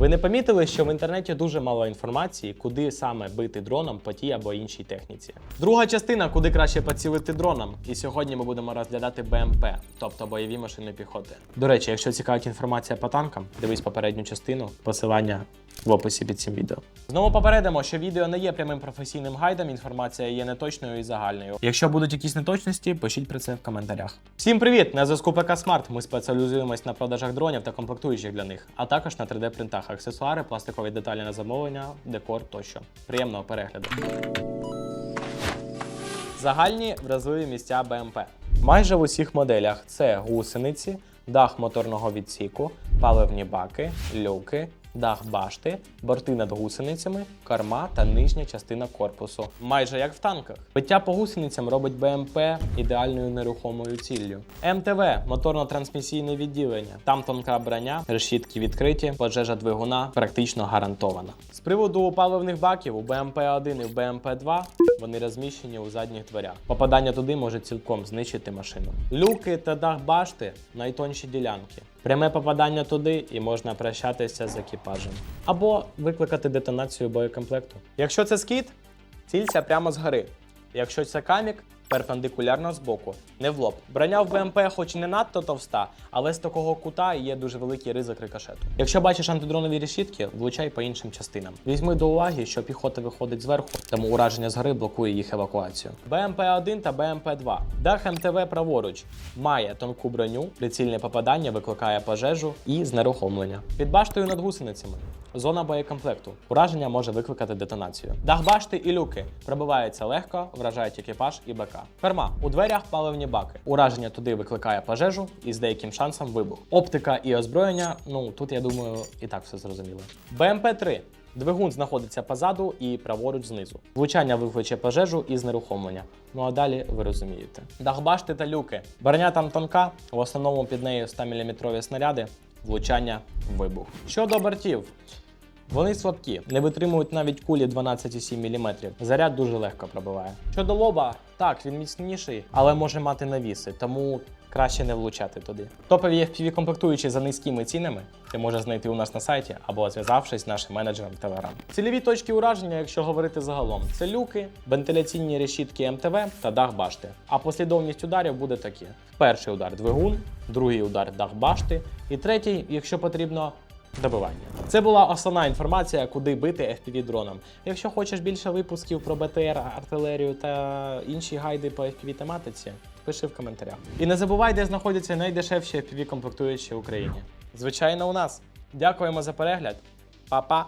Ви не помітили, що в інтернеті дуже мало інформації, куди саме бити дроном по тій або іншій техніці. Друга частина, куди краще поцілити дроном. І сьогодні ми будемо розглядати БМП, тобто бойові машини піхоти. До речі, якщо цікавить інформація по танкам, дивись попередню частину, посилання в описі під цим відео. Знову попередимо, що відео не є прямим професійним гайдом, інформація є неточною і загальною. Якщо будуть якісь неточності, пишіть про це в коментарях. Всім привіт! На зв'язку ПК Смарт. Ми спеціалізуємось на продажах дронів та комплектуючих для них, а також на 3D-принтах, аксесуари, пластикові деталі на замовлення, декор тощо. Приємного перегляду. Загальні вразливі місця БМП. Майже в усіх моделях це гусениці, дах моторного відсіку, паливні баки, люки, дах башти, борти над гусеницями, корма та нижня частина корпусу. Майже як в танках. Биття по гусеницям робить БМП ідеальною нерухомою ціллю. МТВ моторно-трансмісійне відділення. Там тонка броня, решітки відкриті, пожежа двигуна практично гарантована. З приводу паливних баків у БМП-1 і в БМП-2 вони розміщені у задніх дверях. Попадання туди може цілком знищити машину. Люки та дах башти найтонші ділянки. Пряме попадання туди і можна прощатися з екіпажем. Або викликати детонацію боєкомплекту. Якщо це скіт, цілься прямо згори. Якщо це камік, перпендикулярно збоку, не в лоб. Броня в БМП, хоч не надто товста, але з такого кута є дуже великий ризик рикошету. Якщо бачиш антидронові решітки, влучай по іншим частинам. Візьми до уваги, що піхота виходить зверху, тому ураження згори блокує їх евакуацію. БМП-1 та БМП-2. Дах МТВ праворуч має тонку броню, прицільне попадання викликає пожежу і знерухомлення. Під баштою над гусеницями. Зона боєкомплекту. Ураження може викликати детонацію. Дах башти і люки пробиваються легко, вражають екіпаж і БК. Ферма. У дверях паливні баки. Ураження туди викликає пожежу і з деяким шансом вибух. Оптика і озброєння. Ну тут я думаю, і так все зрозуміло. БМП-3. Двигун знаходиться позаду і праворуч знизу. Влучання викличе пожежу і знерухомлення. Ну а далі ви розумієте. Дах башти та люки. Броня там тонка, в основному під нею 100-мм снаряди, влучання, вибух. Щодо бортів. Вони слабкі, не витримують навіть кулі 12,7 мм. Заряд дуже легко пробиває. Щодо лоба, так, він міцніший, але може мати навіси, тому краще не влучати туди. Топові FPV комплектуючі за низькими цінами ти можеш знайти у нас на сайті або зв'язавшись з нашим менеджером Telegram. Цільові точки ураження, якщо говорити загалом, це люки, вентиляційні решітки МТВ та дах башти. А послідовність ударів буде такі: перший удар двигун, другий удар дах башти, і третій, якщо потрібно, добивання. Це була основна інформація, куди бити FPV дроном. Якщо хочеш більше випусків про БТР, артилерію та інші гайди по FPV тематиці, пиши в коментарях. І не забувай, де знаходяться найдешевші FPV комплектуючі в Україні. Звичайно, у нас. Дякуємо за перегляд. Па-па!